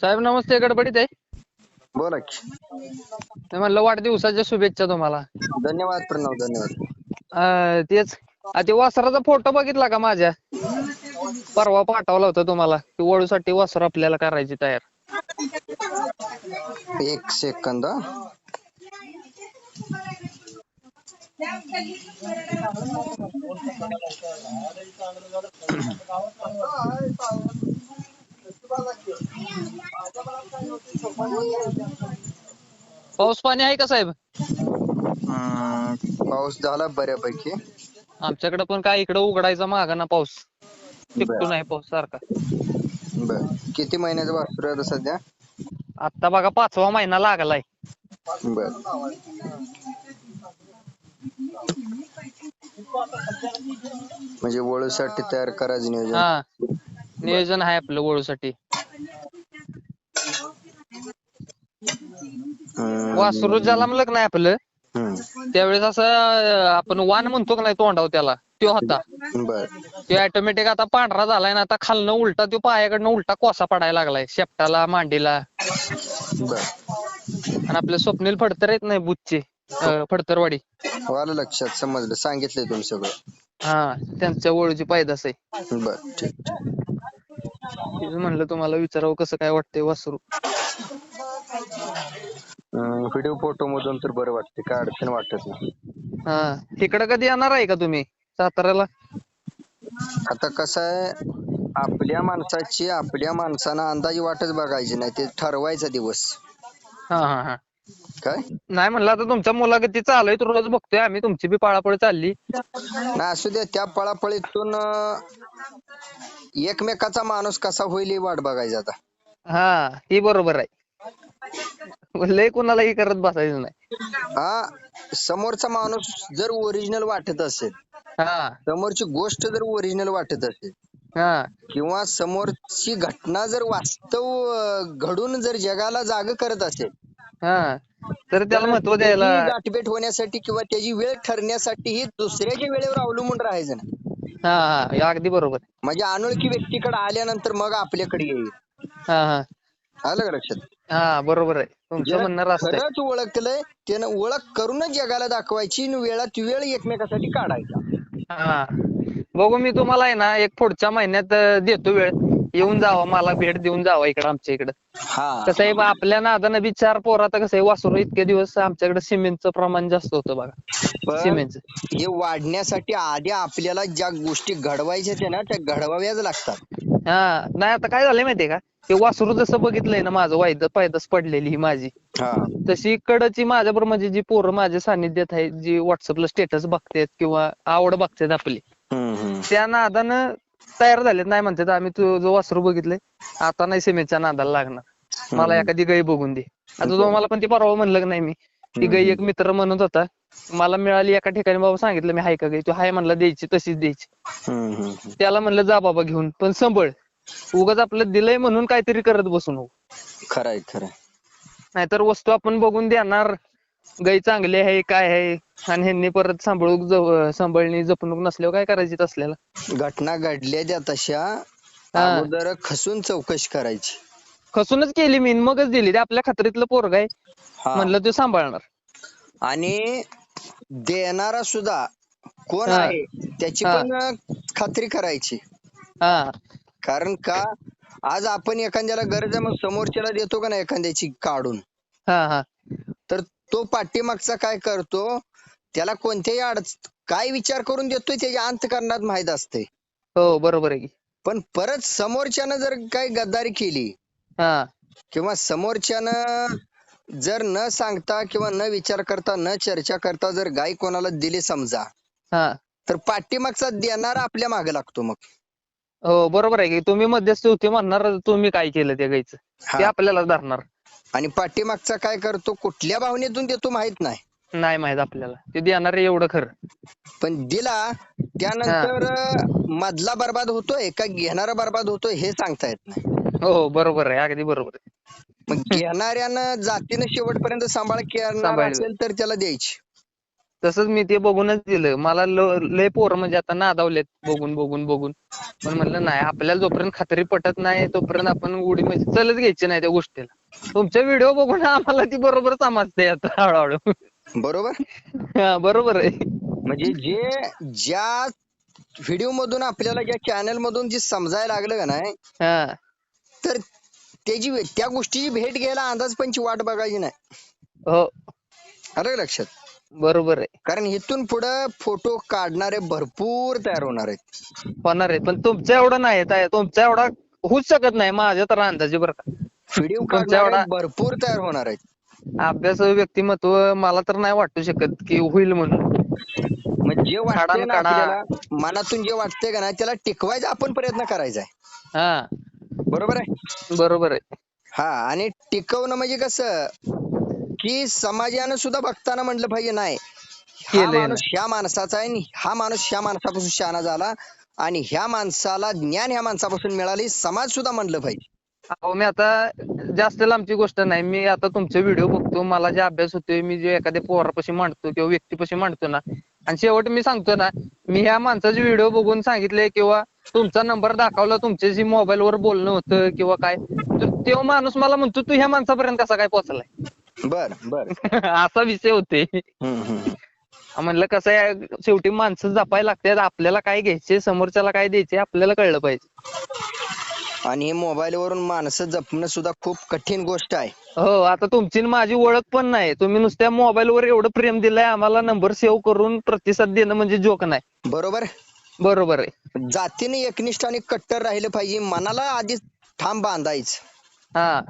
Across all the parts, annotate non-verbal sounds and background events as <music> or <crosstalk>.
साहेब नमस्ते गडबडीत आहे? बोला की. मी म्हणलं वाढदिवसाच्या शुभेच्छा तुम्हाला. धन्यवाद प्रणव धन्यवाद. अं, तेच. आ, ते वासराचा फोटो बघितला का माझ्या? परवा पाठवला होता तुम्हाला की वळूसाठी वासर आपल्याला करायची तयार. एक सेकंद हा. पाऊस पाणी आहे का साहेब? पाऊस झाला बऱ्यापैकी. आमच्याकडे पण काय इकडे उघडायचा मागा ना पाऊस. टिकतो नाही पाऊस सारखा बर. किती महिन्याचं वासरू आहे आता सध्या? आता बघा पाचवा महिना लागलाय. बर. म्हणजे वळूसाठी तयार करायचं नियोजन. हा. नियोजन आहे आपलं वळूसाठी वासरू जलमलं नाही आपलं. त्यावेळेस असं आपण वान म्हणतो का नाही तोंडावर त्याला? तो होता. तो ऑटोमॅटिक आता पांढरा झालाय ना आता खालनं उलटा तो पायाकडनं उलटा कोसा पडायला लागलाय शेपटाला मांडीला. बर. आणि आपले स्वप्नील फडतर येत नाही बुथचे अं, फडतरवाडी. आलं लक्षात समजलं. सांगितलंय तुम्ही सगळं. हा त्यांच्या ओळखीची पायदास आहे. बर. ठीक ठीक. तेच म्हणलं तुम्हाला विचारावं कसं काय वाटतंय वासरू. व्हिडिओ फोटो मधून तर बरं वाटते काय अडचण वाटत नाही. हा इकडं कधी येणार आहे का तुम्ही साताऱ्याला? आता कसं आहे आपल्या माणसाची आपल्या माणसानं अंदाजे वाटच बघायची नाही ते ठरवायचा दिवस. हा हा हा. काय? नाही म्हणलं आता तुमच्या मुलाखती चालू आहेत रोज बघतोय आम्ही तुमची बी पळापळ चालली. नाही असू दे त्या पळापळीतून अं, एकमेकाचा माणूस कसा होईल ही वाट बघायची आता. हा ही बरोबर आहे. लय कुणालाही करत बसायचं नाही. हा समोरचा माणूस जर ओरिजिनल वाटत असेल हा. समोरची गोष्ट जर ओरिजिनल वाटत असेल हा. किंवा समोरची घटना जर वास्तव अं, घडून जर जगाला जाग करत असेल हा. तर त्याला महत्त्व द्यायला गाठभेट होण्यासाठी किंवा त्याची वेळ ठरण्यासाठी ही दुसऱ्याच्या वेळेवर अवलंबून राहायचं नाही. हा हा. हे अगदी बरोबर. म्हणजे अनोळखी व्यक्तीकडे आल्यानंतर मग आपल्याकडे येईल. हा हा. आलं का लक्षात? हा बरोबर आहे. तुमचं म्हणणं रास्त आहे. खरंच ओळखलंय त्यानं ओळख करूनच जगाला दाखवायची आणि वेळात वेळ एकमेकासाठी काढायचा. हा. बघू मी तुम्हाला आहे ना एक पुढच्या महिन्यात अं, देतो वेळ. येऊन जावा मला भेट देऊन जावा इकडं आमच्या इकडं. हा. कसं आहे आपल्या नादानं बी चार पोर आता कसं आहे वासरू इतके दिवस आमच्याकडे सिमेंटचं प्रमाण जास्त होतं बघा. सिमेंटचं. हे वाढण्यासाठी आधी आपल्याला ज्या गोष्टी घडवायच्या त्या ना त्या घडवाव्याच लागतात. हा नाही आता काय झालंय माहितीये का? ते वासरू जसं बघितलंय ना माझं वायद पायदस पडलेली ही माझी. तशी कडची माझ्याबरोबर म्हणजे जी पोरं माझ्या सानिध्यात आहेत जी व्हॉट्सअपला स्टेटस बघतात किंवा आवड बघतात आपली. त्या नादानं तयार झालेत नाही म्हणतात आम्ही तू जो वासरू बघितलंय आता नाही सिमेंटच्या नादाला लागणार. मला एखादी गाई बघून दे. आता तुम्हाला पण ती परवा म्हणलं नाही मी ती गाई एक मित्र म्हणत होता मला मिळाली एका ठिकाणी बाबा सांगितलं मी हाय का गाई? तो हाय म्हणला द्यायची तशीच द्यायची. त्याला म्हणलं जा बाबा घेऊन पण संभळ. उगाच आपलं दिलंय म्हणून काहीतरी करत बसू नको खरंय खरंय. नाहीतर वस्तू आपण बघून देणार. गाई चांगली आहे काय आहे आणि ह्यांनी परत सांभाळूक जव- सांभाळणी जपणूक नसल्यावर काय करायची तसल्याला घटना घडल्या त्या तशा हा. अगोदर खसून चौकशी करायची. खसूनच केली मी आणि मगच दिली. ते आपल्या खात्रीतलं पोरग आहे. हा. म्हणलं तो सांभाळणार. आणि देणारा सुद्धा कोण हा. आहे त्याची हा. पण खात्री करायची. हा. कारण का आज आपण एखाद्याला गरज आहे मग समोरच्याला देतो का नाही एखाद्याची काढून? हा हा. तो पाठीमागचा काय करतो? त्याला कोणत्याही अडच काय विचार करून देतोय त्याच्या अंतकरणात माहीत असते हो बरोबर आहे की. पण परत समोरच्यानं जर काही गद्दारी केली हा. किंवा समोरच्यानं जर न सांगता किंवा न विचार करता न चर्चा करता जर गाय कोणाला दिली समजा हा. तर पाठीमागचा देणारा आपल्या मागे लागतो मग. हो बरोबर आहे की. तुम्ही मध्यस्थी होते म्हणणार तुम्ही काय केलं त्या गाईचं? ते हा. आपल्याला धरणार. आणि पाठीमागचा काय करतो कुठल्या भावनेतून देतो माहीत नाही. नाही माहीत आपल्याला. ते देणार आहे एवढं खरं. पण दिला त्यानंतर मधला बर्बाद होतोय का घेणारा बर्बाद होतोय हे सांगता येत नाही. हो हो बरोबर आहे. अगदी बरोबर आहे. मग घेणाऱ्यानं जातीनं शेवटपर्यंत सांभाळ सांभाळलं. असेल तर त्याला द्यायची. तसंच मी ते बघूनच दिलं मला लय पोरं म्हणजे आता नादावलेत. बघून बघून बघून. पण म्हणलं नाही आपल्याला जोपर्यंत खात्री पटत नाही तोपर्यंत आपण उडी म्हणजे चलच घ्यायची नाही त्या गोष्टीला. तुमचे व्हिडिओ बघून आम्हाला ती बरोबर समजते आता हळूहळू. बरोबर? हा, बरोबर आहे. म्हणजे जे ज्या व्हिडिओ मधून आपल्याला ज्या चॅनल मधून जे समजायला लागलं का नाही हा. तर त्याची त्या गोष्टीची भेट घ्यायला अंदाजपंची वाट बघायची नाही. हो. का लक्षात? बरोबर आहे. कारण इथून पुढे फोटो काढणारे भरपूर तयार होणार आहेत. होणार आहे पण तुमच्या एवढं नाही ताई, तुमच्या एवढा होऊच शकत नाही माझ्या तर अंदाजे बरं का. व्हिडिओ तुमच्या काढणारे एवढा- भरपूर तयार होणार आहेत. अभ्यास व्यक्तिमत्व मला तर नाही वाटू शकत की होईल म्हणून. म्हणजे जे वाटतंय काढा ना काढा. आपल्याला मनातून जे वाटतंय का ना त्याला टिकवायचा आपण प्रयत्न करायचा आहे. हा. बरोबर आहे? बरोबर आहे. हा आणि टिकवणं म्हणजे कसं की समाजानं सुद्धा बघताना म्हटलं पाहिजे नाही. हा केलंय. माणूस ह्या माणसाचा आहे आणि हा माणूस ह्या माणसापासून शहाणा झाला आणि ह्या माणसाला ज्ञान ह्या माणसापासून मिळाली समाज सुद्धा म्हणलं पाहिजे. अहो मी आता जास्त लांबची गोष्ट नाही. मी आता तुमचे व्हिडिओ बघतो मला जे अभ्यास होतोय मी जे एखाद्या पोरापाशी मांडतो किंवा व्यक्तीपाशी मांडतो ना. आणि शेवट मी सांगतो ना मी ह्या माणसाचे व्हिडिओ बघून सांगितले किंवा तुमचा नंबर दाखवला तुमच्याशी मोबाईल वर बोलणं होतं किंवा काय तर तो माणूस मला म्हणतो तू ह्या माणसापर्यंत कसा काय पोहोचलाय? बर बर. <laughs> असा विषय होते. म्हणलं कसं आहे शेवटी माणसं जपायला लागतात आपल्याला काय घ्यायचे समोरच्याला काय द्यायचे आपल्याला कळलं पाहिजे. आणि मोबाईल वरून माणसं जपणं सुद्धा खूप कठीण गोष्ट आहे. हो आता तुमची माझी ओळख पण नाही. तुम्ही नुसत्या मोबाईल वर एवढं प्रेम दिलंय आम्हाला नंबर सेव्ह करून प्रतिसाद देणं म्हणजे जोक नाही. बरोबर? बरोबर आहे. जातीने एकनिष्ठ आणि कट्टर राहिलं पाहिजे. मनाला आधी ठाम बांधायचं. हा.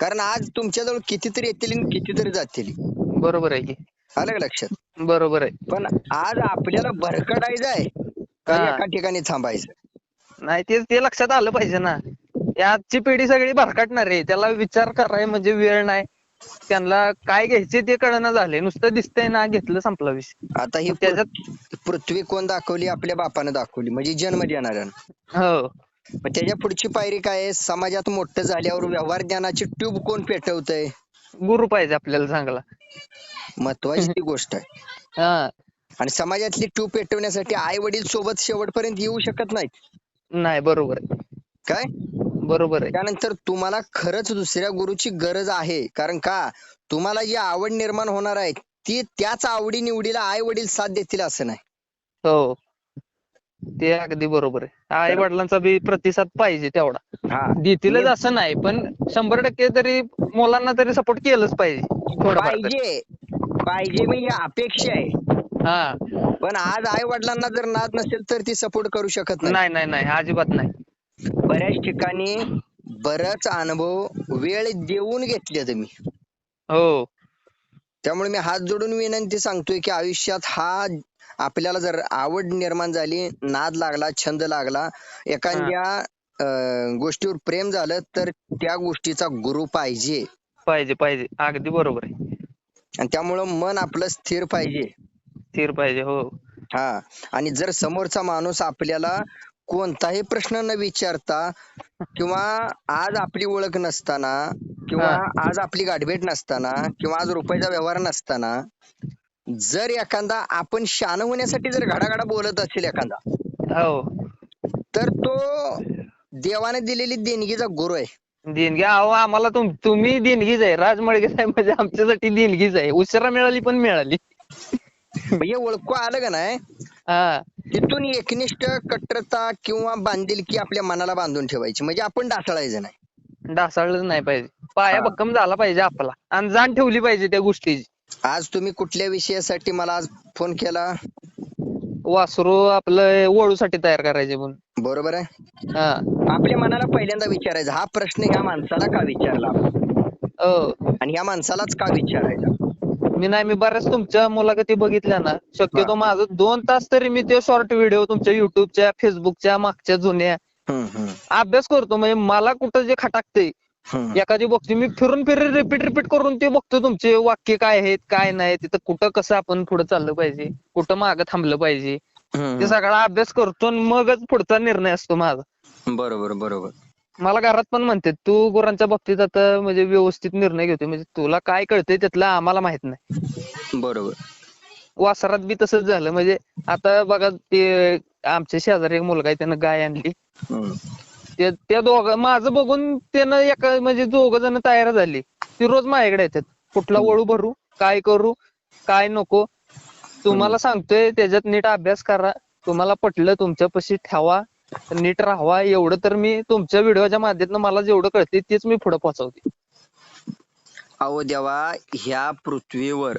कारण आज तुमच्याजवळ कितीतरी येतील आणि कितीतरी जातील. बरोबर आहे की. आलं का लक्षात? बरोबर आहे. पण आज आपल्याला भरकटायचं आहे. का हा. एका ठिकाणी थांबायचं. नाही ते ते लक्षात आलं पाहिजे ना. ही आजची पिढी सगळी भरकटणार आहे. त्याला विचार कराय म्हणजे वेळ नाही. त्यांना काय घ्यायचे ते कळना झाले नुसतं दिसतंय ना घेतलं संपला विषय. आता ही त्याच्यात पृथ्वी कोण दाखवली? आपल्या बापानं दाखवली. म्हणजे जन्म देणाऱ्यानं. हो. मग त्याच्या पुढची पायरी काय आहे? समाजात मोठं झाल्यावर व्यवहार ज्ञानाची ट्यूब कोण पेटवतंय? गुरु पाहिजे आपल्याला चांगला. महत्वाची <laughs> ती गोष्ट आहे. हा. आणि समाजातली ट्यूब पेटवण्यासाठी आई वडील सोबत शेवटपर्यंत येऊ शकत नाहीत. नाही बरोबर आहे. काय? बरोबर आहे. त्यानंतर तुम्हाला खरंच दुसऱ्या गुरुची गरज आहे. कारण का? तुम्हाला जी आवड निर्माण होणार आहे ती त्याच आवडी निवडीला आई वडील साथ देतील असं नाही. हो. ते अगदी बरोबर आहे. आई वडिलांचा बी प्रतिसाद पाहिजे तेवढा. हा. देतीलच असं नाही पण शंभर टक्के तरी मुलांना तरी सपोर्ट केलंच पाहिजे. पाहिजे. पाहिजे म्हणजे अपेक्षा आहे. हा. पण आज आई वडिलांना जर नाद नसेल तर ती सपोर्ट करू शकत नाही. नाही नाही नाही. अजिबात नाही. बऱ्याच ठिकाणी बराच अनुभव वेळ देऊन घेतले तुम्ही हो. त्यामुळे मी हात जोडून विनंती सांगतोय की आयुष्यात हा आपल्याला जर आवड निर्माण झाली नाद लागला छंद लागला एखाद्या गोष्टीवर प्रेम झालं तर त्या गोष्टीचा गुरु पाहिजे. पाहिजे पाहिजे. अगदी बरोबर आहे. आणि त्यामुळं मन आपलं स्थिर पाहिजे. स्थिर पाहिजे हो. हा. आणि जर समोरचा माणूस आपल्याला कोणताही प्रश्न न विचारता किंवा आज आपली ओळख नसताना किंवा आज आपली गाठभेट नसताना किंवा आज रुपयाचा व्यवहार नसताना जर एखादा आपण शान होण्यासाठी जर घडाघडा बोलत असेल एखादा हो. तर तो देवाने दिलेली देणगीचा गुरु आहे. देणगी अहो आम्हाला तुम तुम्ही देणगीच आहे. राजमळगे साहेब म्हणजे आमच्यासाठी देणगीच आहे. उशिरा मिळाली पण मिळाली. म्हणजे ओळखू आलं का नाही? हा. तिथून एकनिष्ठ कट्टरता किंवा बांधिलकी आपल्या मनाला बांधून ठेवायची. म्हणजे आपण डासळायचं नाही. ढासळलंच नाही पाहिजे. पाया हा. भक्कम झाला पाहिजे आपला. आणि जाण ठेवली पाहिजे त्या गोष्टीची. आज तुम्ही कुठल्या विषयासाठी मला आज फोन केला? वासरू आपलं वळूसाठी तयार करायचे म्हणून. बरोबर आहे. हा. आपल्या मनाला पहिल्यांदा विचारायचा. हा प्रश्न ह्या माणसाला का विचारला? हो. आणि ह्या माणसालाच का विचारायचा? मी नाही मी बऱ्याच तुमच्या मुलाखती बघितल्या ना. शक्यतो माझं दोन तास तरी मी ते शॉर्ट व्हिडिओ तुमच्या युट्यूबच्या फेसबुकच्या मागच्या जुन्या. हम्म, हम्म, अभ्यास करतो. म्हणजे मला कुठं जे खटाकते. एखादी बघते मी फिरून फिरून रिपीट रिपीट करून ते बघतो तुमचे वाक्य काय आहेत काय नाही तिथं कुठं कसं आपण पुढे चाललं पाहिजे कुठं मागं थांबलं पाहिजे ते सगळा अभ्यास करतो आणि मगच पुढचा निर्णय असतो माझा. बरोबर बरोबर. मला घरात पण म्हणते तू गुरांच्या बाबतीत आता म्हणजे व्यवस्थित निर्णय घेतोय म्हणजे तुला काय कळतंय त्यातलं आम्हाला माहीत नाही. बरोबर. वासरात बी तसंच झालं म्हणजे आता बघा ते आमच्या शेजारी एक मुलगा आहे त्यानं गाय आणली. ते त्या दोघ माझं बघून त्यानं एका म्हणजे दोघ जण तयार झाली. ती रोज माझ्याकडे येतात. कुठला वळू भरू काय करू काय नको. तुम्हाला सांगतोय त्याच्यात नीट अभ्यास करा. तुम्हाला पटलं तुमच्यापाशी ठेवा नीट राहावा. एवढं तर मी तुमच्या व्हिडिओच्या माध्यमातून मला जेवढं कळते तेच मी पुढे पोहोचवते. अहो देवा ह्या पृथ्वीवर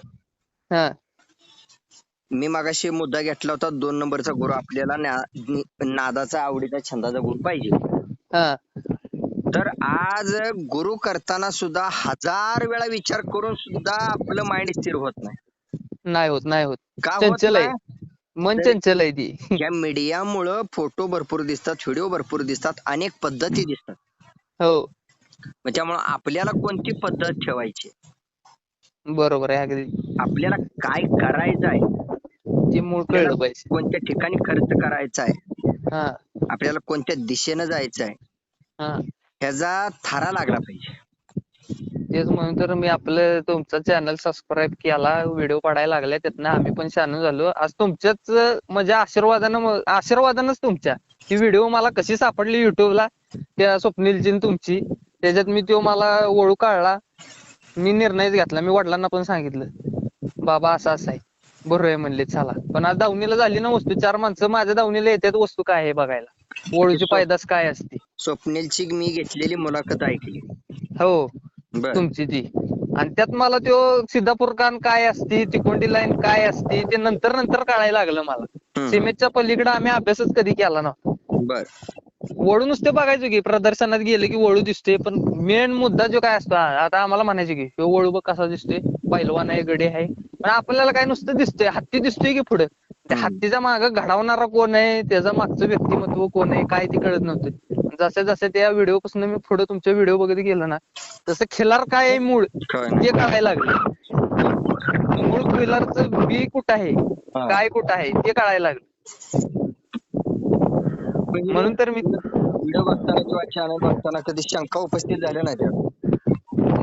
हा. मी मागाशी मुद्दा घेतला होता दोन नंबरचा गुरु आपल्याला ना- नादाचा आवडीचा छंदाचा गुरु पाहिजे. हा. तर आज गुरु करताना सुद्धा हजार वेळा विचार करून सुद्धा आपलं माइंड स्थिर होत नाही. नाही होत नाही होत. का होत चंचल आहे. नाही? मन तरी- चंचल आहे ती. <laughs> या मीडियामुळं फोटो भरपूर दिसतात व्हिडिओ भरपूर दिसतात अनेक पद्धती दिसतात. हो. मग त्यामुळं आपल्याला कोणती पद्धत ठेवायची? बरोबर आहे अगदी. आपल्याला काय करायचं आहे? ते मूळ कळलं पाहिजे. कोणत्या ठिकाणी खर्च करायचा आहे? आपल्याला कोणत्या दिशेनं जायचं आहे ह्याचा थारा लागला पाहिजे. तेच म्हणून तर मी आपलं तुमचा चॅनल सबस्क्राईब केला व्हिडिओ पडायला लागले त्यातनं आम्ही पण शहाणू झालो. आज तुमच्याच म्हणजे आशीर्वादानं आशीर्वादानच तुमच्या. ही व्हिडिओ मला कशी सापडली युट्यूबला त्या स्वप्नीलची न तुमची. त्याच्यात मी तो मला ओळू काढला. मी निर्णयच घेतला. मी वडिलांना पण सांगितलं. बाबा असं असं आहे. बरोबर आहे म्हणले चला. पण आज दावणीला झाली ना वस्तू चार माणसं माझ्या दावणीला येतात वस्तू काय आहे बघायला. ओळूची पायदास काय असते? स्वप्नीलची मी घेतलेली मुलाखत ऐकली. हो बर. तुमची ती आणि त्यात मला त्यो सिद्धापूर कान काय असती तिकोंडी लाईन काय असती ते नंतर नंतर कळायला लागलं मला. हम्म. सीमेच्या पलीकडे आम्ही अभ्यासच कधी केला नव्हता. बर. वळू नुसते बघायचो की प्रदर्शनात गेले की वळू दिसते पण मेन मुद्दा जो काय असतो आता आम्हाला म्हणायचे की ह्यो वळू बघ कसा दिसतोय. पैलवान आहे गडी आहे. पण आपल्याला काय नुसतं दिसतोय हत्ती दिसतोय की पुढे? त्या हम्म. हत्तीच्या माग घडवणारा कोण आहे त्याचं मागचं व्यक्तिमत्व कोण आहे काय ते कळत नव्हतं. जसे जसे त्या व्हिडिओ पासून मी पुढे तुमचे व्हिडिओ बघत गेलो ना तसं खिलार काय आहे मूळ. ते कळायला लागलं. मूळ खिलारचं बी कुठं आहे. काय कुठं आहे? ते कळायला लागलं. म्हणून तर मी व्हिडिओ बघताना किंवा चॅनल बघताना कधी शंका उपस्थित झाल्या नाही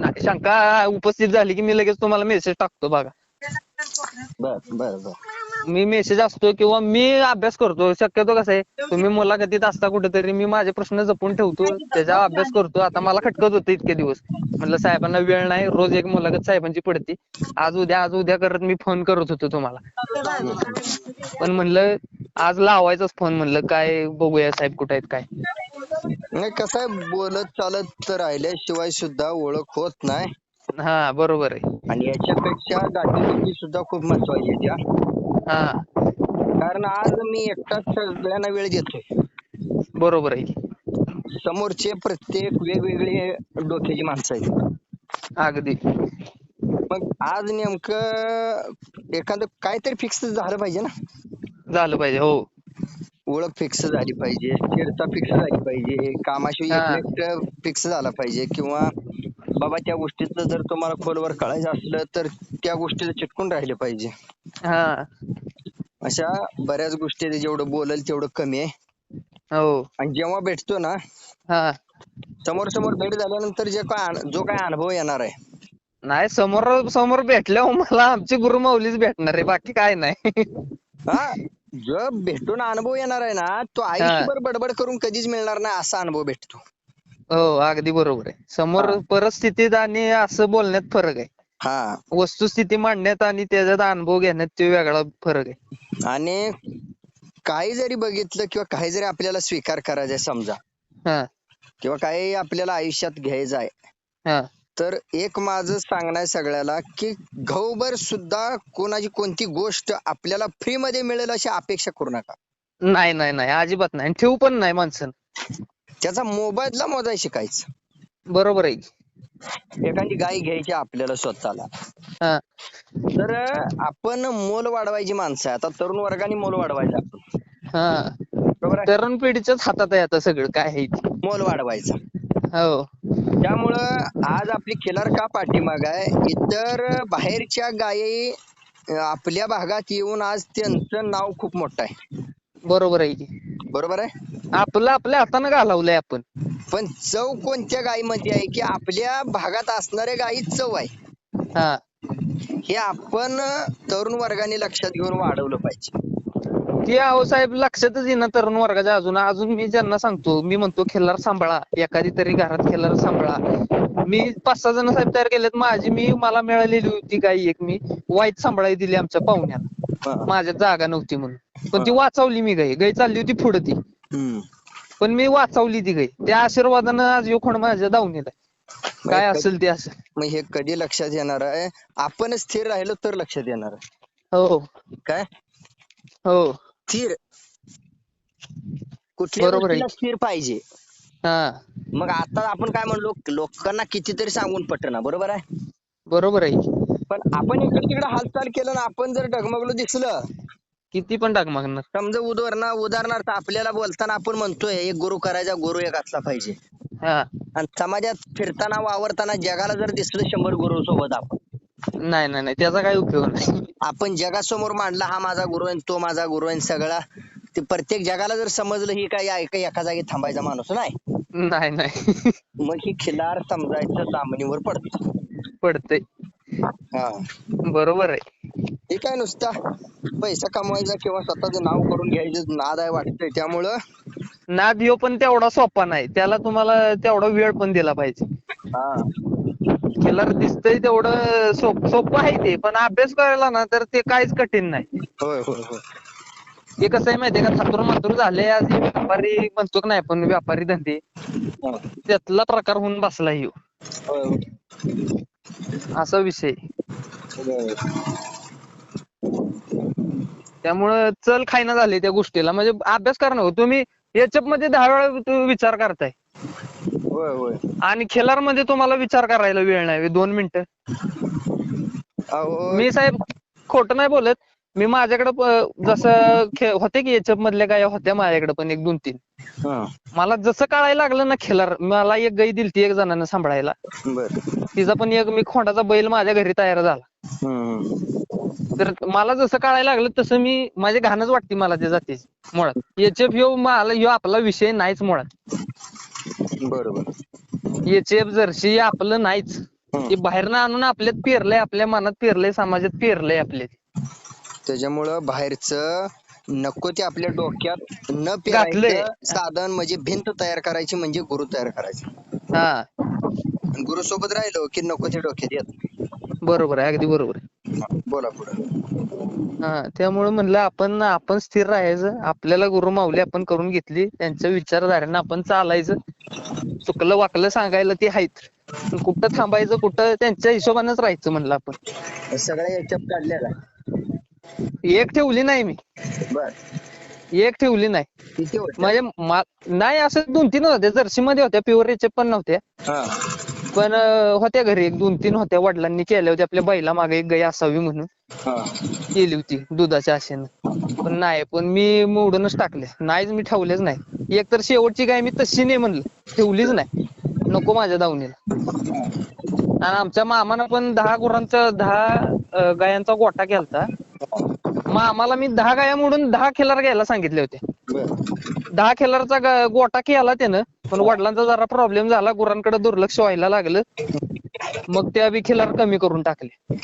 नाही, शंका उपस्थित झाली की मी लगेच तुम्हाला मेसेज टाकतो बघा. बर बर बर. मी मेसेज असतो किंवा मी अभ्यास करतो. शक्यतो कसं आहे तुम्ही मुलाखतीत असता कुठेतरी मी माझे प्रश्न जपून ठेवतो त्याचा अभ्यास करतो. आता मला खटकत होतं इतके दिवस. म्हणलं साहेबांना वेळ नाही रोज एक मुलाखत साहेबांची पडती. आज उद्या आज उद्या करत मी फोन करत होतो तुम्हाला. पण म्हणलं आज लावायचाच फोन म्हणलं काय बघूया साहेब कुठे आहेत काय? नाही कसं आहे बोलत चालत राहिल्याशिवाय सुद्धा ओळख होत नाही. हा बरोबर आहे. आणि याच्यापेक्षा गाठीभेटी सुद्धा खूप महत्वाची आहे त्या. हा. कारण आज मी एकटाच सगळ्यांना वेळ देतोय. बरोबर आहे. समोरचे प्रत्येक वेगवेगळे डोक्याची माणसं आहेत. अगदी. मग आज नेमकं एखादं काहीतरी फिक्स झालं पाहिजे ना. झालं पाहिजे हो. ओळख फिक्स झाली पाहिजे स्थिरता फिक्स झाली पाहिजे कामाशिवाय हा. फिक्स झाला पाहिजे किंवा बाबा त्या गोष्टीचं जर तुम्हाला खोलवर कळायचं असलं तर त्या गोष्टीला चिटकून राहिले पाहिजे. हा. अशा बऱ्याच गोष्टी जेवढं बोलल तेवढं कमी आहे. हो. आणि जेव्हा भेटतो ना हा. समोर समोर भेट झाल्यानंतर जे काय जो काय अनुभव येणार आहे. नाही समोर समोर भेटल्यावर मला आमची गुरुमाऊलीच भेटणार आहे बाकी काय नाही. हा. जो भेटून अनुभव येणार आहे ना तो आयुष्यभर बडबड करून कधीच मिळणार नाही असा अनुभव भेटतो. हो अगदी बरोबर आहे. समोर. परिस्थितीत आणि असं बोलण्यात फरक आहे. हा. वस्तुस्थिती मांडण्यात आणि त्याच्यात अनुभव घेण्यात ते वेगळा फरक आहे. आणि काही जरी बघितलं किंवा काही जरी आपल्याला स्वीकार करायचा समजा. हा. किंवा काही आपल्याला आयुष्यात घ्यायचं आहे हा. तर एक माझं सांगणं आहे सगळ्याला की घवभर सुद्धा कोणाची कोणती गोष्ट आपल्याला फ्री मध्ये मिळेल अशी अपेक्षा करू नका. नाही नाही नाही अजिबात नाही. ठेवू पण नाही माणसानं. त्याचा मोबदला मोजाय शिकायचं. बरोबर आहे. एखादी गाय घ्यायची आपल्याला स्वतःला. हा. तर आपण मोल वाढवायची माणसं आहे. आता तरुण वर्गाने मोल वाढवायचं आपण हा. बरोबर आहे? तरुण पिढीच्याच हातात आहे आता सगळं. काय आहे ते. मोल वाढवायचा. त्यामुळं आज आपली खिलार का पाठीमाग आहे? इतर बाहेरच्या गायी आपल्या भागात येऊन आज त्यांचं नाव खूप मोठं आहे. बरोबर आहे की. बरोबर आहे? आपलं आपल्या हातानं घालवलंय आपण. पण चव कोणत्या गायीमध्ये आहे की आपल्या भागात असणाऱ्या गायीत चव आहे? हा. हे आपण तरुण वर्गाने लक्षात घेऊन वाढवलं पाहिजे. ते अहो साहेब लक्षातच येईना तरुण वर्गाच्या अजून. अजून मी ज्यांना सांगतो मी म्हणतो खिल्लार सांभाळा. एखादी तरी घरात खिल्लार सांभाळा. मी पाच सहा जण साहेब तयार केलेत. माझी मी मला मिळालेली होती गाई एक मी. वाईट सांभाळायला दिली आमच्या पाहुण्याला. माझ्यात जागा नव्हती म्हणून. पण ती वाचवली मी गाई. गाई चालली होती पुढे ती. पण मी वाचवली ती गाई. त्या आशीर्वादानं आज यो खोड माझ्या दावणीला आहे. काय असेल ते असेल मग हे कधी लक्षात येणार आहे? आपण स्थिर राहिलो तर लक्षात येणार आहे. हो. काय? हो. स्थिर. कुठल्या बरोबर आहे. गोष्टीला स्थिर पाहिजे? हा. मग आता आपण काय म्हणलो लोकांना कितीतरी सांगून पटना बरोबर आहे? बरोबर आहे. पण आपण इकडे तिकडे हालचाल केलं ना आपण जर डगमगलो दिसलं. किती पण टाक मागणार समजा उदाहरणा उदाहरणार्थ आपल्याला बोलताना आपण म्हणतोय एक गुरु करायचा गुरु एक असला पाहिजे. हा. आणि समाजात फिरताना वावरताना जगाला जर दिसलं शंभर गुरु सोबत आपण. नाही नाही नाही त्याचा काही उपयोग नाही. आपण जगासमोर मांडला हा माझा गुरु आहे तो माझा गुरु आहे सगळा. ते प्रत्येक जगाला जर समजलं ही काय एका एका जागी थांबायचा माणूस नाही. नाही नाही. मग ही खिलार समजायचं दामणीवर पडत. पडतंय. हा. बरोबर आहे. हे काय नुसता पैसा कमवायचा किंवा स्वतःचं नाव करून घ्यायचं नाद आहे वाटतंय त्यामुळं. नाद ह्यो पण तेवढा सोपा नाही. त्याला तुम्हाला तेवढा वेळ पण दिला पाहिजे. हा. त्याला दिसतंय तेवढं सोप सोपं आहे ते पण अभ्यास करायला ना तर ते काहीच कठीण नाही. होय होय होय. हे कसं आहे माहितीये का थातूर मातूर झाले आज हे व्यापारी म्हणतो का नाही आपण व्यापारी धंदे हा. त्यातला प्रकार होऊन बसला ह्यो. होय होय. असा विषय. होय. त्यामुळं चल खायना झाले त्या गोष्टीला. म्हणजे अभ्यास करणं हो तुम्ही याच्यात मध्ये दहा वेळा विचार करताय. होय होय. आणि खेलारमध्ये तुम्हाला विचार करायला वेळ नाही दोन मिनिटं. अहो. मी साहेब खोटं नाही बोलत. मी माझ्याकडे जसं खे- होते की याच्यात मधल्या गाया होत्या माझ्याकडे पण एक दोन तीन. हा. मला जसं कळायला लागलं ना खेलार मला एक गाई दिलती एक जणांना सांभाळायला. बर. तिचा पण एक मी खोंडाचा बैल माझ्या घरी तयार झाला. हम्म. तर मला जसं कळायला लागलं तसं मी माझी घाणच वाटते मला त्या जातीची. मुळात. एचएफ ह्यो मला ह्यो आपला विषय नाहीच मुळात. बरोबर. एचएफ जर्सी आपलं नाहीच. ते बाहेरनं आणून आपल्यात पेरलंय आपल्या मनात पेरलंय समाजात पेरलंय आपल्या त्याच्यामुळं बाहेरचं नको ते आपल्या डोक्यात न घातलंय. पेरायचं साधन म्हणजे भिंत तयार करायची म्हणजे गुरु तयार करायचे. हा. गुरु सोबत राहिलो की नको ते डोक्यात येत. बरोबर आहे अगदी बरोबर आहे. बोला पुढे. हा त्यामुळे म्हणलं आपण आपण स्थिर राहायचं. आपल्याला गुरु माऊली आपण करून घेतली. त्यांच्या विचारधारेनं आपण चालायचं. चुकलं वाकलं सांगायला ते आहेत. कुठं थांबायचं कुठं त्यांच्या हिशोबानेच राहायचं म्हणलं आपण. सगळ्या याच्यात काढलेला एक ठेवली नाही मी. बर. एक ठेवली नाही. किती होत म्हणजे मा- नाही असं दोन तीन होत्या. जर्सी मध्ये होत्या प्युअर पण नव्हत्या हा. पण अं, होत्या घरी एक दोन तीन होत्या. वडिलांनी केल्या होत्या. आपल्या बैला मागे एक गाय असावी म्हणून. हा. केली होती. दुधाच्या आशेनं. पण नाही पण मी मोडूनच टाकले नाहीच मी ठेवलेच नाही. एक तर शेवटची गाय मी तशी नाही म्हणलं. ठेवलीच नाही. नको माझ्या दावणीला. आणि आमच्या मामानं पण दहा गुरांचा दहा अं, गायांचा गोटा केलता. मामाला मी दहा गाया मोडून दहा खिलार घ्यायला सांगितले होते दहा खिलारचा ग- गोटा केला त्यानं पण वडिलांचा जरा प्रॉब्लेम झाला गुरांकडे दुर्लक्ष व्हायला लागलं. मग त्या बी खिलार कमी करून टाकले.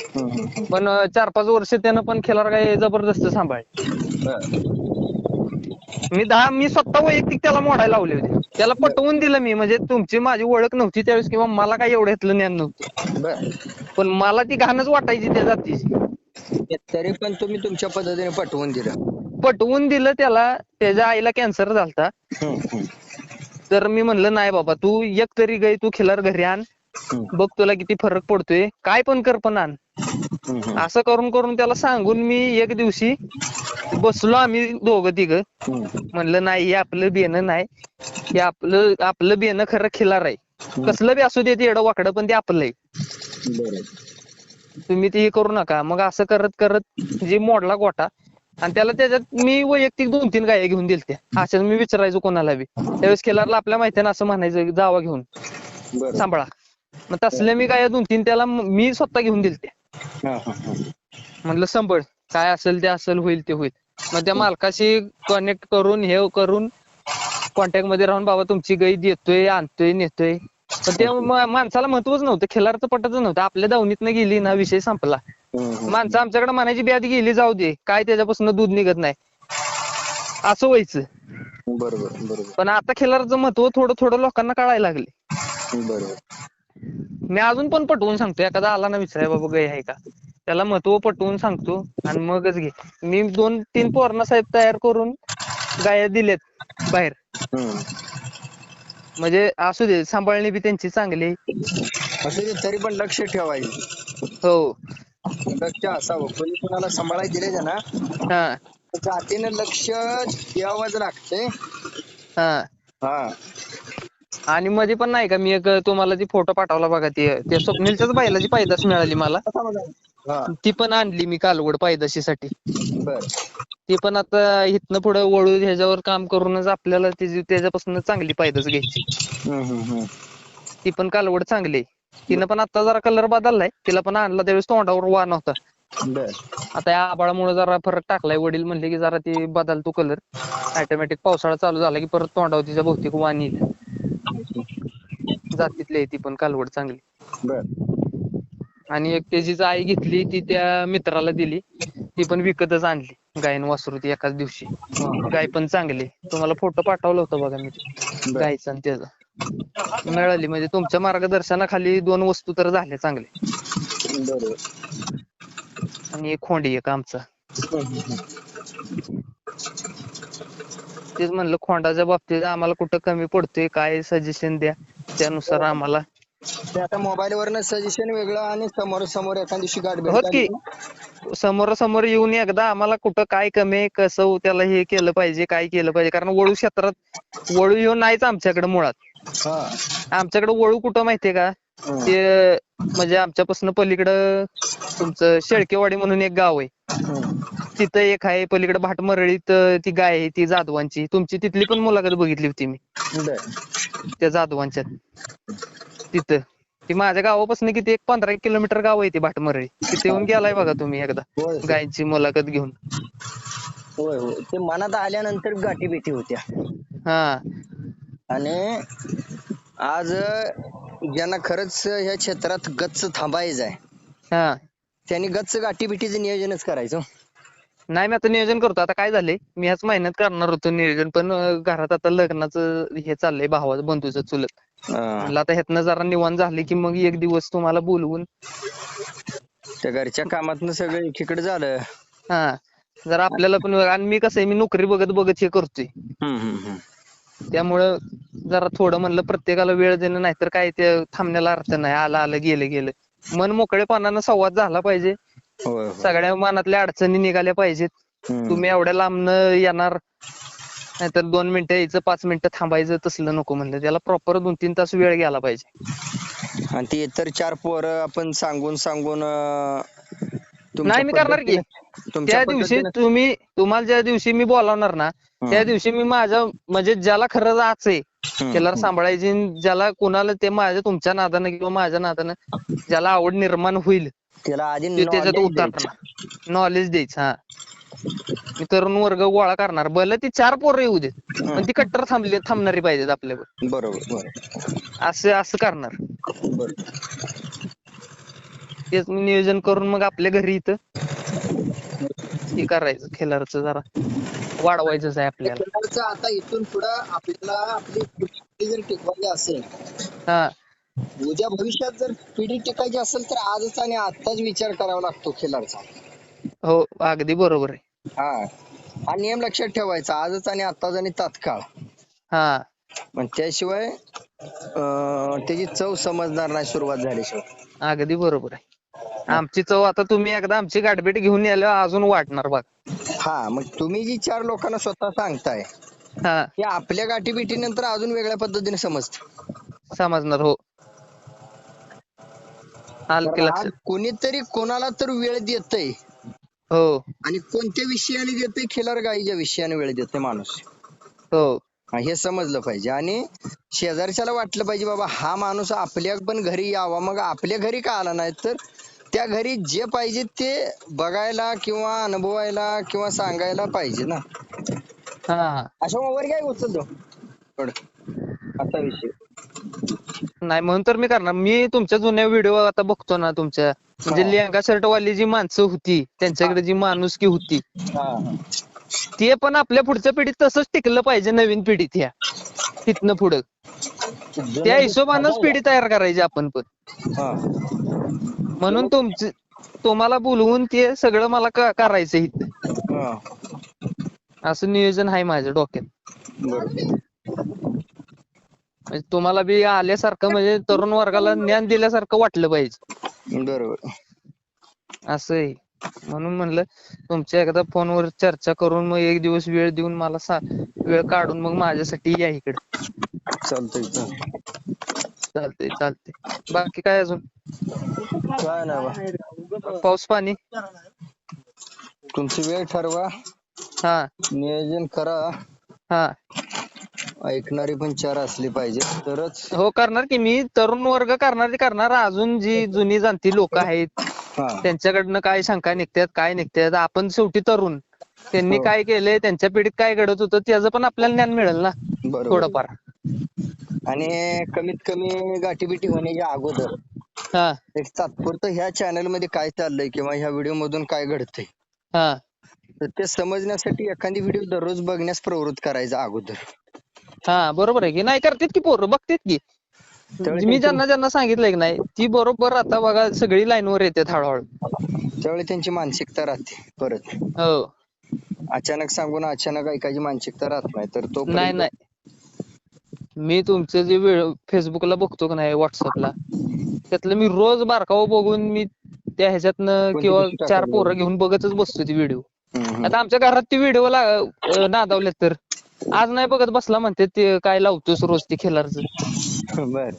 पण अं, चार पाच वर्ष त्यानं पण खिलार गाय जबरदस्त सांभाळले. मी दहा मी स्वतः वैयक्तिक त्याला मोडायला लावले होते. त्याला पटवून दिलं मी म्हणजे तुमची माझी ओळख नव्हती त्यावेळेस किंवा मला काय एवढं यातलं ज्ञान नव्हतं. बर. पण मला ती घाणच वाटायची त्या जातीची. तरी पण तुम्ही तुमच्या पद्धतीने पटवून दिलं. पटवून दिलं त्याला त्याच्या आईला कॅन्सर झालता. तर मी म्हणलं नाही बाबा तू एक तरी गाय तू खिलार घरी आण. बघ तुला किती फरक पडतोय. काय पण कर पण आण. असं करून करून त्याला सांगून मी एक दिवशी बसलो आम्ही दोघं तिघं. म्हणलं नाही हे आपलं बेनं नाही. हे आपलं आपलं बेनं खरं खिलार आहे. कसलं बी असू दे ते एवढं वाकडं पण ते आपलं आहे. तुम्ही ते हे करू नका. मग असं करत करत जे मोडला गोटा आणि त्याला त्याच्यात मी वैयक्तिक दोन तीन गाया घेऊन दिलत्या. अशाच मी विचारायचो कोणाला बी. त्यावेळेस खिलारला आपल्या माहितीनं असं म्हणायचं जावा घेऊन. सांभाळा. मग तसल्या मी गाया दोन तीन त्याला म- स्वतः घेऊन दिलत्या. हा. म्हणलं संभळ. काय असेल ते असेल होईल ते होईल. मग त्या मालकाशी कनेक्ट करून हे करून कॉन्टॅक्टमध्ये राहून बाबा तुमची गाई देतोय आणतोय नेतोय. पण ते म- माणसाला महत्वच नव्हतं. खिलारचं पटच नव्हतं. आपल्या दावणीतनं गेली ना विषय संपला. माणसं आमच्याकडे म्हणायची ब्यात गेली जाऊ दे. काय त्याच्यापासून दूध निघत नाही. असं व्हायचं. बरोबर बरोबर. पण आता खिलारचं महत्त्व थोडं थोडं लोकांना कळायला लागले. बरोबर. मी अजून पण पटवून सांगतो. एखादा आला ना विचाराय बाबा गाय आहे का? त्याला महत्त्व पटवून सांगतो आणि मगच घे. मी दोन तीन पोरणा साहेब तयार करून गाया दिलेत बाहेर. म्हणजे असू दे सांभाळणी बी त्यांची चांगली. असं ते तरी पण लक्ष ठेवायचं. हो. लक्ष असावं. कोणी कोणाला सांभाळायला दिले ना हा. जातीनं लक्ष द्यावंच लागते हा. हा. आणि मध्ये पण नाही का मी एक तुम्हाला ती फोटो पाठवला बघा ती त्या स्वप्नीलच्याच बैलाची पैदास मिळाली मला हा. ती पण आणली मी कालवड पैदाशीसाठी बर. ती पण आता इथनं पुढे वळू ह्याच्यावर काम करूनच आपल्याला त्याची त्याच्यापासून चांगली पैदास घ्यायची. ती पण कालवड चांगली. आहे. तिनं पण आता जरा कलर बदललाय. तिला पण आणला त्यावेळेस तोंडावर वाण होता. बर. आता या आबाळामुळे जरा फरक टाकलाय. वडील म्हणले की जरा ती बदलतो कलर ऑटोमॅटिक पावसाळा चालू झाला की परत तोंडावर तिच्या भौतिक वाण येईल. जातीतली आहे ती पण कालवड चांगली. बर. आणि एक त्याची जी आई घेतली ती त्या मित्राला दिली. ती पण विकतच आणली. गायन वासरू ती एकाच दिवशी. गाय पण चांगली. तुम्हाला फोटो पाठवला होता बघा मी. ते. बर. गायचा आणि त्याचा. मिळाली. म्हणजे तुमच्या मार्गदर्शनाखाली दोन वस्तू तर झाल्या चांगल्या. बरोबर. आणि एक खोंडी एक आमचा. तेच म्हणलं खोंडाच्या बाबतीत आम्हाला कुठं कमी पडतोय काय सजेशन द्या. त्यानुसार आम्हाला. ते आता मोबाईल वरनं सजेशन वेगळं आणि समोर समोर एखाद दिवशी गाठ होत की? भेटली समोरासमोर येऊन एकदा आम्हाला कुठं काय कमी आहे कसं त्याला हे केलं पाहिजे काय केलं पाहिजे. कारण वळू क्षेत्रात वळू येऊन नाहीच आमच्याकडे मुळात. हा. आमच्याकडे वळू कुठं माहितीये का. ते म्हणजे आमच्यापासून पलीकडं तुमचं शेळकेवाडी म्हणून एक गाव आहे. तिथं एक आहे पलीकडे भाटमरळीत ती गाय आहे ती जाधवांची. तुमची तिथली पण मुलाखत बघितली होती मी. त्या जाधवांच्या तिथं. ती माझ्या गावापासून किती एक पंधरा एक किलोमीटर गाव आहे ती भाटमरळी. तिथे येऊन गेलाय बघा तुम्ही एकदा होय गायची मुलाखत घेऊन. होय होय. ते मनात आल्यानंतर गाठी भेटी होत्या. हा. आणि आज ज्यांना खरंच ह्या क्षेत्रात गच्च थांबायचं आहे हा. त्यांनी गच्च गाठी भेटीचं नियोजनच करायचं. नाही मी आता नियोजन करतो. आता काय झालंय? मी ह्याच महिन्यात करणार होतो नियोजन पण अं, घरात आता लग्नाचं हे चाललंय भावाचं बंधूचं चुलत. म्हणलं आता ह्यातनं जरा निवांत झाले की मग एक दिवस तुम्हाला बोलवून त्या घरच्या कामातनं सगळं एकीकडे झालं. हा. जरा आपल्याला पण आणि मी कसं आहे मी नोकरी बघत बघत हे करतोय. हम्म, हम्म, हम्म. त्यामुळं जरा थोडं म्हणलं प्रत्येकाला वेळ देणं नाहीतर काय ते थांबण्याला अर्थ नाही. आलं आलं गेलं गेलं. मन मोकळेपणानं संवाद झाला पाहिजे. होय सगळ्या मनातल्या अडचणी निघाल्या पाहिजेत. तुम्ही एवढ्या लांबनं येणार नाहीतर दोन मिनिटं यायचं पाच मिनिटं थांबायचं तसलं नको म्हणलं त्याला प्रॉपर दोन तीन तास वेळ गेला पाहिजे आणि ती इतर चार पोरं आपण सांगून सांगून अं, तुमच्या नाही मी करणार की पद्धतीनं- तुमच्या त्या दिवशी पद्धतीनं- तुम्ही तुम्हाला ज्या दिवशी मी बोलावणार ना हम्म. त्या दिवशी मी माझ्या म्हणजे ज्याला खरं जाच आहे हम्म, त्याला हम्म. सांभाळायची आणि ज्याला कोणाला ते माझ्या तुमच्या नादानं किंवा माझ्या नादानं ज्याला आवड निर्माण होईल त्याला आधी ते त्याच्यात knowledge द्यायचं. उतरणार. नॉलेज द्यायचं हा. मी तरुण वर्ग गोळा करणार. भले ती चार पोरं येऊ देत पण ती कट्टर थांबली थांबणारी पाहिजेत आपल्यावर. बरोबर बरोबर. असं असं करणार. बरोबर तेच मी नियोजन करून मग आपल्या घरी इथं हे करायचं खेळाचं जरा. वाढवायचंच आहे आपल्याला. आता इथून पुढं आपल्याला आपली जर टिकवायची असेल हा. उद्या भविष्यात जर पिढी टिकायची असेल तर आजच आणि आत्ताच विचार करावा लागतो खिलारचा हो अगदी बरोबर आहे. हा. हा नियम लक्षात ठेवायचा. आजच आणि आत्ताच आणि तात्काळ. हा. पण त्याशिवाय अं, त्याची चव समजणार नाही सुरुवात झाल्याशिवाय. अगदी बरोबर आहे. आमची चव आता तुम्ही एकदा आमची गाठभेट घेऊन यायला अजून वाटणार बघ. हा मग तुम्ही जी चार लोकांना स्वतः सांगताय हा. ते आपल्या गाठी नंतर अजून वेगळ्या पद्धतीने समजत. समजणार हो. आलं की लक्षात कोणीतरी कोणाला तर वेळ देतय. हो. आणि कोणत्या विषयाने देतोय? खिलार गाईच्या विषयाने वेळ देतोय माणूस. हो. हा, समजलं पाहिजे. आणि शेजारच्याला वाटलं पाहिजे बाबा हा माणूस आपल्या पण घरी यावा. मग आपल्या घरी का आला नाही? तर त्या घरी जे पाहिजे ते बघायला किंवा अनुभवायला किंवा सांगायला पाहिजे ना. हा. अशा मोबाईल काय उचलतो असा विषय. नाही म्हणून तर मी करणार. मी तुमच्या जुन्या व्हिडिओ आता बघतो ना तुमच्या. म्हणजे. लेहंगा शर्ट वाली जी माणसं होती त्यांच्याकडे जी माणुसकी होती. ते पण आपल्या पुढच्या पिढीत तसंच टिकलं पाहिजे नवीन पिढीत ह्या. तिथनं पुढं. त्या हिशोबानंच पिढी तयार करायची आपण पण. म्हणून तुमचं तुम्हाला बोलवून ते सगळं मला करायचं इथं. असं नियोजन आहे माझ्या डोक्यात. म्हणजे तुम्हाला बी आल्यासारखं म्हणजे तरुण वर्गाला ज्ञान दिल्यासारखं वाटलं पाहिजे. बरोबर. असं आहे म्हणून म्हणलं तुमच्या एकदा फोनवर चर्चा करून मग एक दिवस वेळ देऊन मला सा वेळ काढून मग माझ्यासाठी या इकडे. चालतंय चालतंय. चालतंय चालतंय. बाकी काय अजून? काय नाही बा. पाऊस पाणी? तुमची वेळ ठरवा. हा. नियोजन करा. हा. ऐकणारी पण चार असली पाहिजे. तरच हो करणार की मी तरुण वर्ग करणार ते करणार. अजून जी जुनी जाणती लोक आहेत हा. त्यांच्याकडनं काय शंका निघतात काय निघतात? आपण शेवटी तरुण. त्यांनी हो. काय केलंय त्यांच्या पिढीत काय घडत होतं त्याचं पण आपल्याला ज्ञान मिळेल ना. बरोबर. थोडंफार. आणि कमीत कमी गाठीबिटी होण्याच्या अगोदर हा. एक तात्पुरतं ह्या चॅनलमध्ये काय चाललंय किंवा ह्या व्हिडिओ मधून काय घडतंय? हा. तर ते समजण्यासाठी एखादी व्हिडिओ दररोज बघण्यास प्रवृत्त करायचा अगोदर. हा बरोबर आहे की? नाही करतात की पोरं बघतात की. त्यावेळी मी त्यांची- ज्यांना ज्यांना सांगितलंय की नाही ती बरोबर आता बघा सगळी लाईनवर येतात हळूहळू. त्यावेळी त्यांची मानसिकता राहते परत. हो. अचानक सांगून अचानक ऐकायची मानसिकता राहत नाही तर तो नाही नाही. मी तुमचे जे व्हिडिओ फेसबुकला बघतो का नाही व्हॉट्सअपला त्यातलं मी रोज बारकाव बघून मी त्या ह्याच्यातनं कोणती किंवा गोष्ट चार? पोरं घेऊन बघतच बसतो ती व्हिडिओ. आता आमच्या घरात ती व्हिडिओ नादावल्यात तर. आज नाही बघत बसला म्हणते ते काय लावतोस रोज ते खेळाचं बर.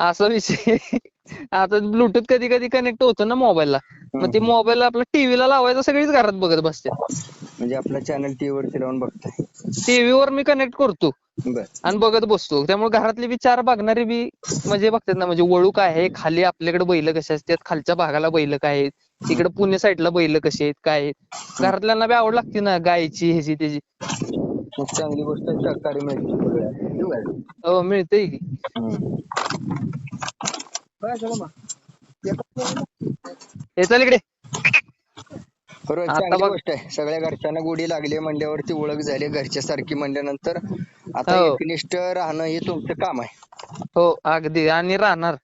असा विषय. आता ब्लूटूथ कधी कधी कनेक्ट होतं ना मोबाईलला मग ते मोबाईल आपला टीव्हीला लावायचं सगळीच घरात बघत बसते. म्हणजे आपला चॅनल टीव्ही वरती लावून बघताय. टीव्हीवर मी कनेक्ट करतो. बर. आणि बघत बसतो. त्यामुळे घरातली बी चार बघणारी बी म्हणजे बघतात ना म्हणजे वळू काय आहे खाली आपल्याकडे बैल कसे असतात खालच्या भागाला बैल काय आहेत इकडे पुणे साईडला बैल कसे आहेत काय आहेत. घरातल्यांना बी आवड लागते ना गायची ह्याची त्याची. खूप चांगली गोष्ट आहे सहकार्य मिळते सगळ्या. ठेवू काय? हो मिळतंय की हम्म. हे चल इकडे बरोबर आता चांगली बघ- गोष्ट आहे सगळ्या घरच्यांना गोडी लागली म्हणल्यावरती ओळख झाली घरच्या सारखी म्हणल्यानंतर आता हो. एकनिष्ठ राहणं हे तुमचं काम आहे हो अगदी आणि राहणार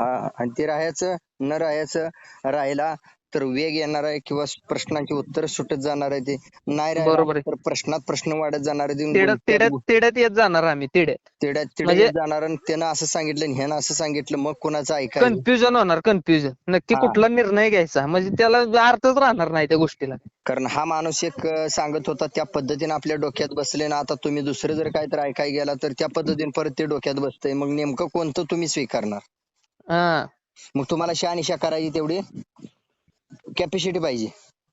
हा आणि ते राहायचं न राहायचं राहिला तर वेग येणार आहे किंवा प्रश्नांची उत्तर सुटत जाणार आहे ते? नाही बरोबर. तर प्रश्नात प्रश्न वाढत जाणार आहे तिड्यात येत जाणार आम्ही तिड्यात तिड्यात म्हणजे- जाणार आणि त्यानं असं सांगितलं आणि ह्यानं असं सांगितलं मग कोणाचं ऐकायचं? कन्फ्युजन होणार कन्फ्युजन. नक्की. कुठला निर्णय घ्यायचा? म्हणजे त्याला अर्थच राहणार नाही त्या गोष्टीला. कारण हा माणूस एक सांगत होता त्या पद्धतीने आपल्या डोक्यात बसले ना आता तुम्ही दुसरं जर काहीतरी ऐकाय गेला तर त्या पद्धतीने परत ते डोक्यात बसतंय. मग नेमकं कोणतं तुम्ही स्वीकारणार? हा. मग तुम्हाला शहानिशा करायची तेवढी? कॅपॅसिटी पाहिजे.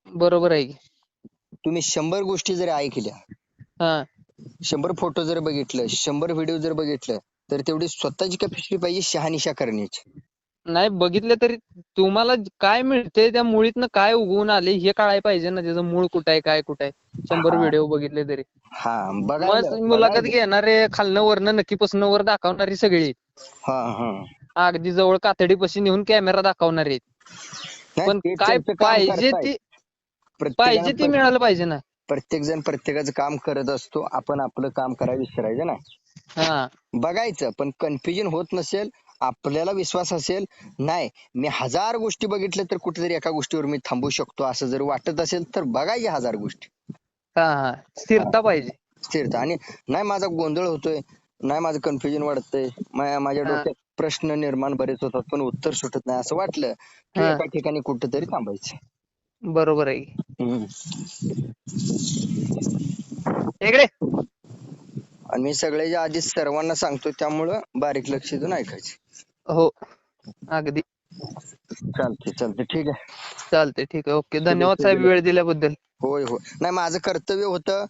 बरोबर आहे की. तुम्ही शंभर गोष्टी जरी ऐकल्या हा. शंभर फोटो जर बघितलं शंभर व्हिडिओ जर बघितलं तर तेवढी स्वतःची कॅपॅसिटी पाहिजे शहानिशा करण्याची. नाही बघितलं तरी तुम्हाला काय मिळते त्या मुळीतनं काय उगवून आले हे कळायला पाहिजे ना त्याचं मूळ कुठं आहे काय कुठं आहे. शंभर हा. व्हिडिओ बघितले तरी. हा मग मुलाखत. घेणारे खालनं वरनं नक्कीपासून वर दाखवणारी सगळी. हा हा. अगदी जवळ कातडीपाशी नेऊन कॅमेरा दाखवणारे. पण काय पाहिजे. ती पाहिजे ती मिळालं पाहिजे ना. प्रत्येक जण प्रत्येकाचं काम करत असतो. आपण आपलं काम करायला विसरायचं हा. बघायचं पण कन्फ्युजन होत नसेल आपल्याला विश्वास असेल नाही मी हजार गोष्टी बघितल्या तर कुठेतरी एका गोष्टीवर मी थांबू शकतो. असं जर वाटत असेल तर बघायचे हजार गोष्टी. स्थिरता पाहिजे. स्थिरता. आणि नाही माझा गोंधळ होतोय नाही माझं कन्फ्युजन वाढतंय माझ्या. डोक्यात प्रश्न निर्माण बरेच होतात पण उत्तर सुटत नाही. असं वाटलं की हा. एका ठिकाणी कुठेतरी थांबायचं. बरोबर आहे. हम्म. इकडे. आणि मी सगळ्याच्या आधी सर्वांना सांगतो त्यामुळं बारीक लक्ष देऊन ऐकायचे. हो. अगदी. चालते चालते ठीक आहे. चालते ठीक आहे. ओके. धन्यवाद साहेब वेळ दिल्याबद्दल. होय होय. नाही माझं कर्तव्य होतं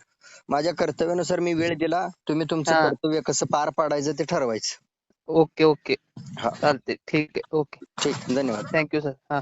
माझ्या कर्तव्यानुसार मी वेळ दिला. तुम्ही तुमचं हा. कर्तव्य कसं पार पाडायचं ते ठरवायचं. Okay okay. हा. चालते ठीक आहे. ओके. ठीक. धन्यवाद. थँक्यू सर हा.